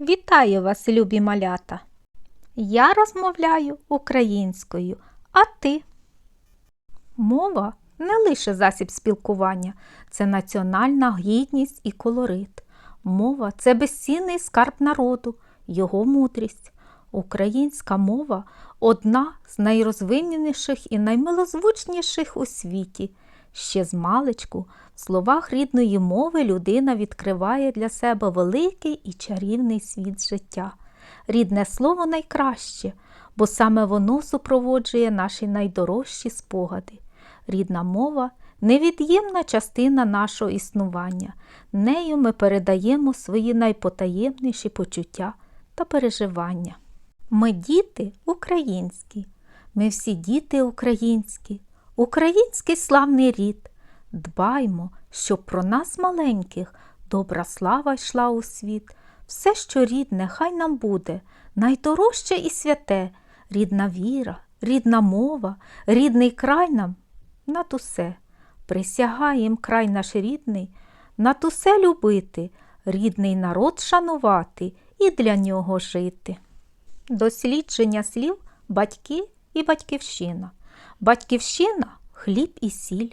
Вітаю вас, любі малята! Я розмовляю українською, а ти? Мова не лише засіб спілкування, це національна гідність і колорит. Мова це безцінний скарб народу, його мудрість. Українська мова одна з найрозвиненіших і наймилозвучніших у світі. Ще з маличку в словах рідної мови людина відкриває для себе великий і чарівний світ життя. Рідне слово найкраще, бо саме воно супроводжує наші найдорожчі спогади. Рідна мова невід'ємна частина нашого існування. Нею ми передаємо свої найпотаємніші почуття та переживання. Ми діти українські, ми всі діти українські, український славний рід. Дбаймо, щоб про нас маленьких добра слава йшла у світ. Все, що рідне, хай нам буде, найдорожче і святе, рідна віра, рідна мова, рідний край нам над усе. Присягаєм край наш рідний, над усе любити, рідний народ шанувати і для нього жити. Дослідження слів батьки і батьківщина. Батьківщина хліб і сіль,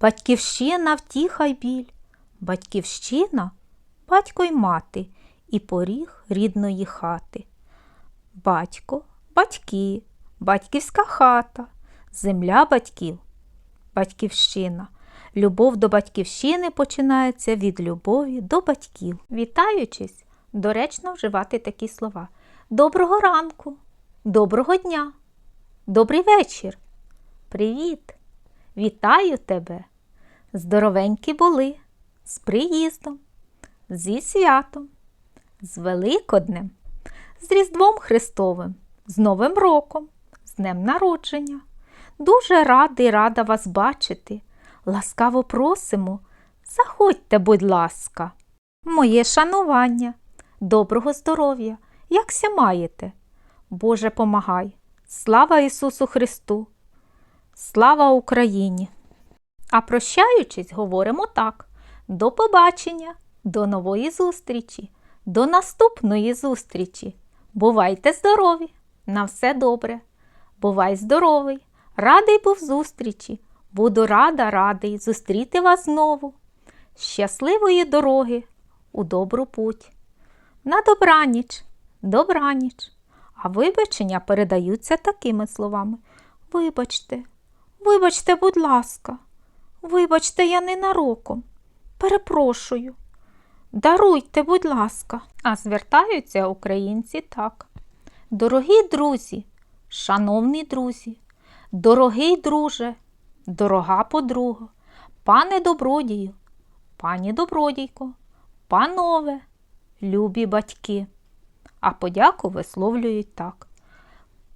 батьківщина втіха й біль, батьківщина батько й мати і поріг рідної хати. Батько, батьки, батьківська хата, земля батьків, батьківщина. Любов до батьківщини починається від любові до батьків. Вітаючись, доречно вживати такі слова. Доброго ранку, доброго дня, добрий вечір. Привіт! Вітаю тебе! Здоровенькі були, з приїздом, зі святом, з Великоднем, з Різдвом Христовим, з Новим роком, з Днем Народження. Дуже радий рада вас бачити. Ласкаво просимо. Заходьте, будь ласка. Моє шанування, доброго здоров'я, якся маєте? Боже, помагай! Слава Ісусу Христу! Слава Україні! А прощаючись, говоримо так: до побачення, до нової зустрічі, до наступної зустрічі. Бувайте здорові! На все добре! Бувай здоровий! Радий був зустрічі! Буду рада, радий зустріти вас знову. Щасливої дороги у добру путь. На добраніч, добраніч. А вибачення передаються такими словами. Вибачте, вибачте, будь ласка, вибачте, я ненароком. Перепрошую. Даруйте, будь ласка. А звертаються українці так. Дорогі друзі, шановні друзі, дорогий друже, дорога подруга, пане добродію, пані добродійко, панове, любі батьки. А подяку висловлюють так.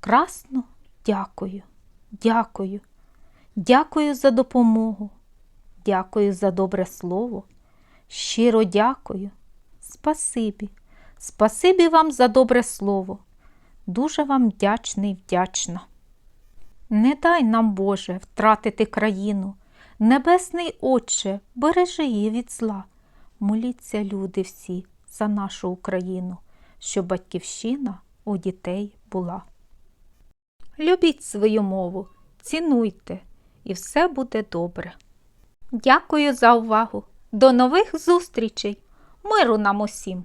Красно дякую, дякую, дякую за допомогу, дякую за добре слово. Щиро дякую. Спасибі, спасибі вам за добре слово. Дуже вам вдячний, вдячна. Не дай нам, Боже, втратити країну. Небесний Отче, бережи її від зла. Моліться, люди всі, за нашу Україну, щоб батьківщина у дітей була. Любіть свою мову, цінуйте, і все буде добре. Дякую за увагу. До нових зустрічей. Миру нам усім!